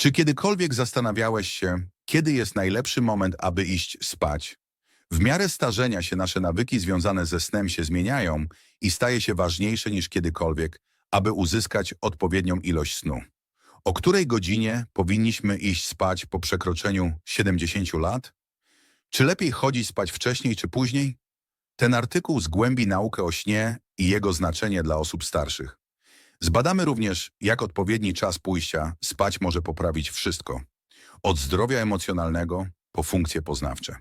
Czy kiedykolwiek zastanawiałeś się, kiedy jest najlepszy moment, aby iść spać? W miarę starzenia się nasze nawyki związane ze snem się zmieniają i staje się ważniejsze niż kiedykolwiek, aby uzyskać odpowiednią ilość snu. O której godzinie powinniśmy iść spać po przekroczeniu 70 lat? Czy lepiej chodzić spać wcześniej czy później? Ten artykuł zgłębi naukę o śnie i jego znaczenie dla osób starszych. Zbadamy również, jak odpowiedni czas pójścia spać może poprawić wszystko. Od zdrowia emocjonalnego po funkcje poznawcze.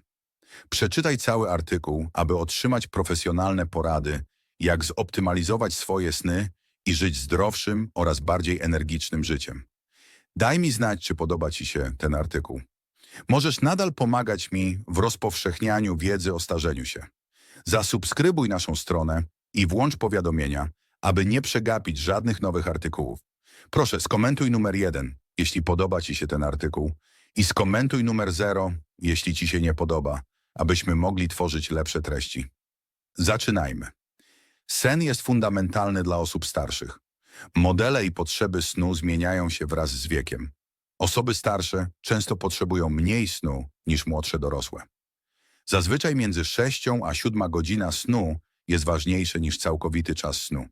Przeczytaj cały artykuł, aby otrzymać profesjonalne porady, jak zoptymalizować swoje sny i żyć zdrowszym oraz bardziej energicznym życiem. Daj mi znać, czy podoba Ci się ten artykuł. Możesz nadal pomagać mi w rozpowszechnianiu wiedzy o starzeniu się. Zasubskrybuj naszą stronę i włącz powiadomienia, aby nie przegapić żadnych nowych artykułów. Proszę, skomentuj numer jeden, jeśli podoba Ci się ten artykuł i skomentuj numer zero, jeśli Ci się nie podoba, abyśmy mogli tworzyć lepsze treści. Zaczynajmy. Sen jest fundamentalny dla osób starszych. Modele i potrzeby snu zmieniają się wraz z wiekiem. Osoby starsze często potrzebują mniej snu niż młodsze dorosłe. Zazwyczaj między 6 a 7 godzina snu jest ważniejsze niż całkowity czas snu.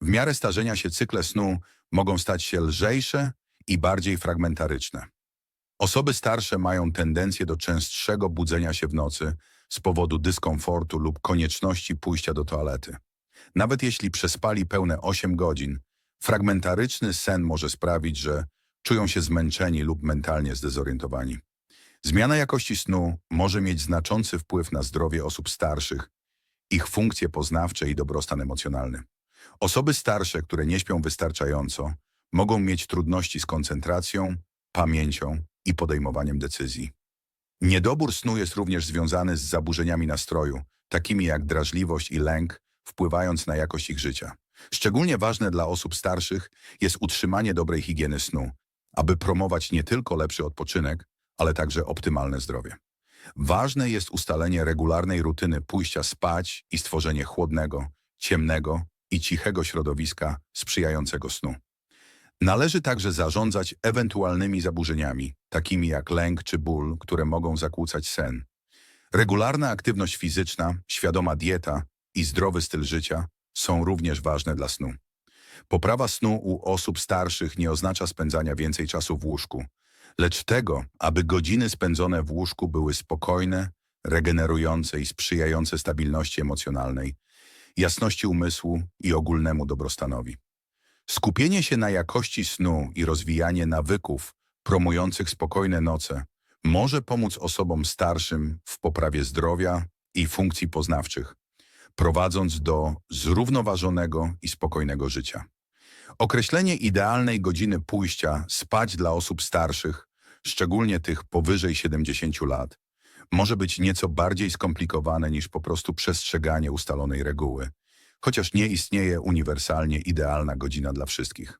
W miarę starzenia się cykle snu mogą stać się lżejsze i bardziej fragmentaryczne. Osoby starsze mają tendencję do częstszego budzenia się w nocy z powodu dyskomfortu lub konieczności pójścia do toalety. Nawet jeśli przespali pełne 8 godzin, fragmentaryczny sen może sprawić, że czują się zmęczeni lub mentalnie zdezorientowani. Zmiana jakości snu może mieć znaczący wpływ na zdrowie osób starszych, ich funkcje poznawcze i dobrostan emocjonalny. Osoby starsze, które nie śpią wystarczająco, mogą mieć trudności z koncentracją, pamięcią i podejmowaniem decyzji. Niedobór snu jest również związany z zaburzeniami nastroju, takimi jak drażliwość i lęk, wpływając na jakość ich życia. Szczególnie ważne dla osób starszych jest utrzymanie dobrej higieny snu, aby promować nie tylko lepszy odpoczynek, ale także optymalne zdrowie. Ważne jest ustalenie regularnej rutyny pójścia spać i stworzenie chłodnego, ciemnego i cichego środowiska sprzyjającego snu. Należy także zarządzać ewentualnymi zaburzeniami, takimi jak lęk czy ból, które mogą zakłócać sen. Regularna aktywność fizyczna, świadoma dieta i zdrowy styl życia są również ważne dla snu. Poprawa snu u osób starszych nie oznacza spędzania więcej czasu w łóżku, lecz tego, aby godziny spędzone w łóżku były spokojne, regenerujące i sprzyjające stabilności emocjonalnej, jasności umysłu i ogólnemu dobrostanowi. Skupienie się na jakości snu i rozwijanie nawyków promujących spokojne noce może pomóc osobom starszym w poprawie zdrowia i funkcji poznawczych, prowadząc do zrównoważonego i spokojnego życia. Określenie idealnej godziny pójścia spać dla osób starszych, szczególnie tych powyżej 70 lat, może być nieco bardziej skomplikowane niż po prostu przestrzeganie ustalonej reguły, chociaż nie istnieje uniwersalnie idealna godzina dla wszystkich.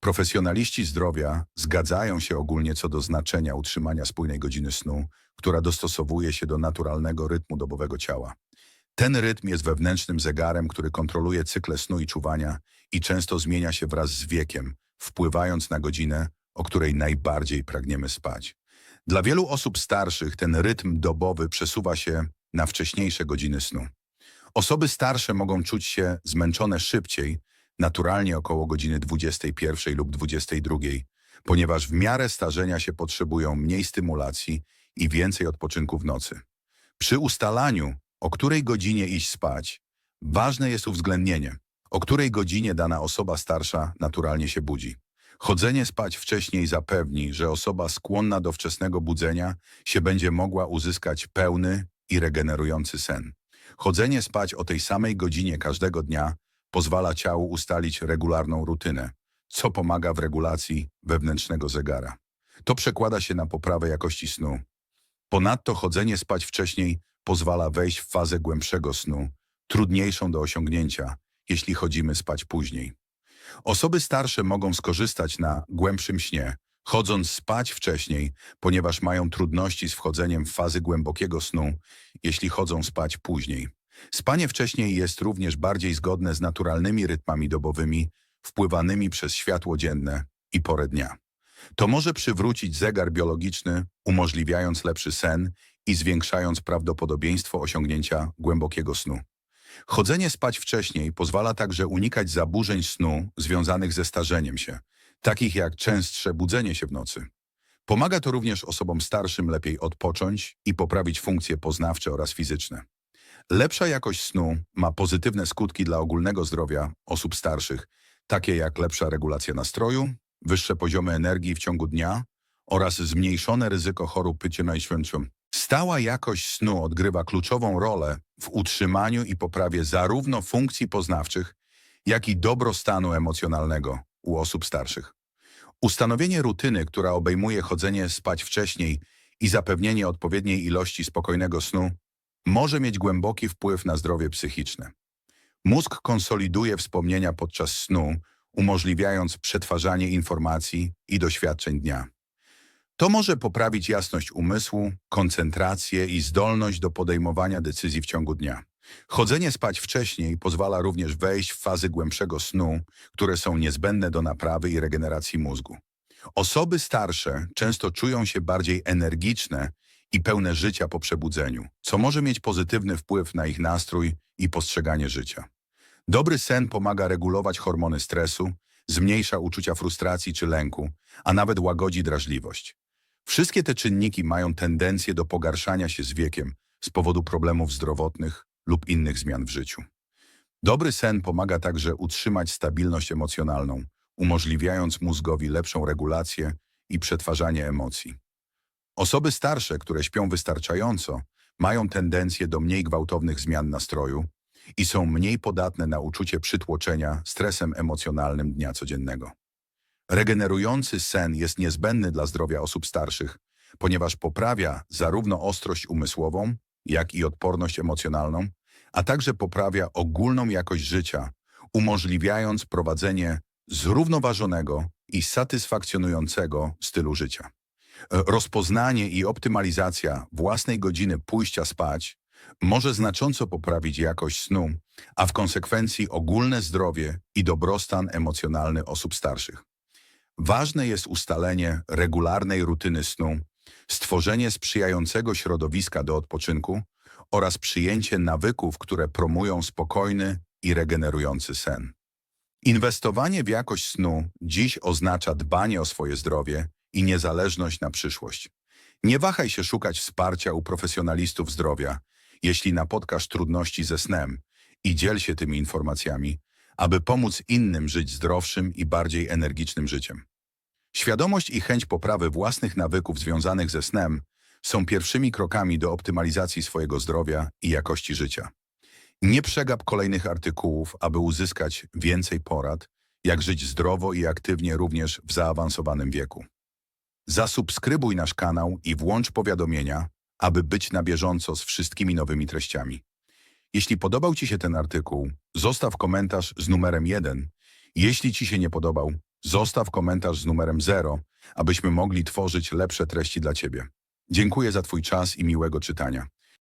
Profesjonaliści zdrowia zgadzają się ogólnie co do znaczenia utrzymania spójnej godziny snu, która dostosowuje się do naturalnego rytmu dobowego ciała. Ten rytm jest wewnętrznym zegarem, który kontroluje cykle snu i czuwania i często zmienia się wraz z wiekiem, wpływając na godzinę, o której najbardziej pragniemy spać. Dla wielu osób starszych ten rytm dobowy przesuwa się na wcześniejsze godziny snu. Osoby starsze mogą czuć się zmęczone szybciej, naturalnie około godziny 21 lub 22, ponieważ w miarę starzenia się potrzebują mniej stymulacji i więcej odpoczynku w nocy. Przy ustalaniu, o której godzinie iść spać, ważne jest uwzględnienie, o której godzinie dana osoba starsza naturalnie się budzi. Chodzenie spać wcześniej zapewni, że osoba skłonna do wczesnego budzenia się będzie mogła uzyskać pełny i regenerujący sen. Chodzenie spać o tej samej godzinie każdego dnia pozwala ciału ustalić regularną rutynę, co pomaga w regulacji wewnętrznego zegara. To przekłada się na poprawę jakości snu. Ponadto chodzenie spać wcześniej pozwala wejść w fazę głębszego snu, trudniejszą do osiągnięcia, jeśli chodzimy spać później. Osoby starsze mogą skorzystać na głębszym śnie, chodząc spać wcześniej, ponieważ mają trudności z wchodzeniem w fazy głębokiego snu, jeśli chodzą spać później. Spanie wcześniej jest również bardziej zgodne z naturalnymi rytmami dobowymi, wpływanymi przez światło dzienne i porę dnia. To może przywrócić zegar biologiczny, umożliwiając lepszy sen i zwiększając prawdopodobieństwo osiągnięcia głębokiego snu. Chodzenie spać wcześniej pozwala także unikać zaburzeń snu związanych ze starzeniem się, takich jak częstsze budzenie się w nocy. Pomaga to również osobom starszym lepiej odpocząć i poprawić funkcje poznawcze oraz fizyczne. Lepsza jakość snu ma pozytywne skutki dla ogólnego zdrowia osób starszych, takie jak lepsza regulacja nastroju, wyższe poziomy energii w ciągu dnia oraz zmniejszone ryzyko chorób pycienajświęczym. Stała jakość snu odgrywa kluczową rolę w utrzymaniu i poprawie zarówno funkcji poznawczych, jak i dobrostanu emocjonalnego u osób starszych. Ustanowienie rutyny, która obejmuje chodzenie spać wcześniej i zapewnienie odpowiedniej ilości spokojnego snu, może mieć głęboki wpływ na zdrowie psychiczne. Mózg konsoliduje wspomnienia podczas snu, umożliwiając przetwarzanie informacji i doświadczeń dnia. To może poprawić jasność umysłu, koncentrację i zdolność do podejmowania decyzji w ciągu dnia. Chodzenie spać wcześniej pozwala również wejść w fazy głębszego snu, które są niezbędne do naprawy i regeneracji mózgu. Osoby starsze często czują się bardziej energiczne i pełne życia po przebudzeniu, co może mieć pozytywny wpływ na ich nastrój i postrzeganie życia. Dobry sen pomaga regulować hormony stresu, zmniejsza uczucia frustracji czy lęku, a nawet łagodzi drażliwość. Wszystkie te czynniki mają tendencję do pogarszania się z wiekiem z powodu problemów zdrowotnych lub innych zmian w życiu. Dobry sen pomaga także utrzymać stabilność emocjonalną, umożliwiając mózgowi lepszą regulację i przetwarzanie emocji. Osoby starsze, które śpią wystarczająco, mają tendencję do mniej gwałtownych zmian nastroju i są mniej podatne na uczucie przytłoczenia stresem emocjonalnym dnia codziennego. Regenerujący sen jest niezbędny dla zdrowia osób starszych, ponieważ poprawia zarówno ostrość umysłową, jak i odporność emocjonalną, a także poprawia ogólną jakość życia, umożliwiając prowadzenie zrównoważonego i satysfakcjonującego stylu życia. Rozpoznanie i optymalizacja własnej godziny pójścia spać może znacząco poprawić jakość snu, a w konsekwencji ogólne zdrowie i dobrostan emocjonalny osób starszych. Ważne jest ustalenie regularnej rutyny snu, stworzenie sprzyjającego środowiska do odpoczynku oraz przyjęcie nawyków, które promują spokojny i regenerujący sen. Inwestowanie w jakość snu dziś oznacza dbanie o swoje zdrowie i niezależność na przyszłość. Nie wahaj się szukać wsparcia u profesjonalistów zdrowia, jeśli napotkasz trudności ze snem i dziel się tymi informacjami, aby pomóc innym żyć zdrowszym i bardziej energicznym życiem. Świadomość i chęć poprawy własnych nawyków związanych ze snem są pierwszymi krokami do optymalizacji swojego zdrowia i jakości życia. Nie przegap kolejnych artykułów, aby uzyskać więcej porad, jak żyć zdrowo i aktywnie również w zaawansowanym wieku. Zasubskrybuj nasz kanał i włącz powiadomienia, aby być na bieżąco z wszystkimi nowymi treściami. Jeśli podobał Ci się ten artykuł, zostaw komentarz z numerem 1. Jeśli Ci się nie podobał, zostaw komentarz z numerem 0, abyśmy mogli tworzyć lepsze treści dla Ciebie. Dziękuję za Twój czas i miłego czytania.